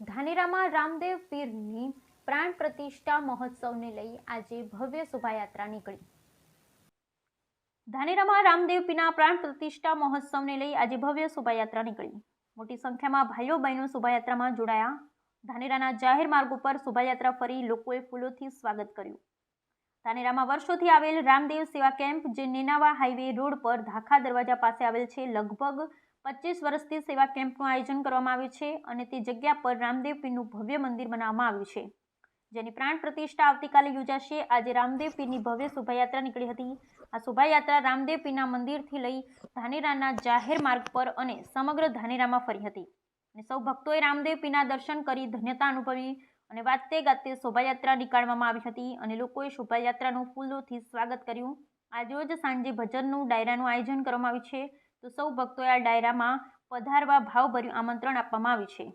ધાનેરામાં રામદેવ પીરની પ્રાણ પ્રતિષ્ઠા મહોત્સવને લઈ આજે ભવ્ય શોભાયાત્રા નીકળી. ધાનેરામાં રામદેવ પીરના પ્રાણ પ્રતિષ્ઠા મહોત્સવને લઈ આજે ભવ્ય શોભાયાત્રા નીકળી. મોટી સંખ્યામાં ભાઈઓ બહેનો શોભાયાત્રામાં જોડાયા. ધાનેરાના જાહેર માર્ગ ઉપર શોભાયાત્રા ફરી લોકોએ ફૂલોથી સ્વાગત કર્યું. ધાનેરામાં વર્ષોથી આવેલ રામદેવ સેવા કેમ્પ જે નેનાવા હાઈવે રોડ પર ધાખા દરવાજા પાસે આવેલ છે, લગભગ પચીસ વર્ષથી સેવા કેમ્પનું આયોજન કરવામાં આવ્યું છે અને તે જગ્યા પર રામદેવ પીરનું ભવ્ય મંદિર બનાવવામાં આવ્યું છે. જેની પ્રાણ પ્રતિષ્ઠા આવતીકાલે યોજાશે. આજે રામદેવ પીરની ભવ્ય શોભાયાત્રા નીકળી હતી. આ શોભાયાત્રા રામદેવ પીરના મંદિરથી લઈ ધાનેરાના જાહેર માર્ગ પર અને સમગ્ર ધાનેરામાં ફરી હતી. અને સૌ ભક્તોએ રામદેવ પીરના દર્શન કરી ધન્યતા અનુભવી અને વાતે ગાતે શોભાયાત્રા નીકાળવામાં આવી હતી અને લોકોએ શોભાયાત્રાનું ફૂલોથી સ્વાગત કર્યું. આજરોજ સાંજે ભજનનું, ડાયરાનું આયોજન કરવામાં આવ્યું છે. તો સૌ ભક્તોએ આ ડાયરામાં પધારવા ભાવભર્યું આમંત્રણ આપવામાં આવ્યું છે.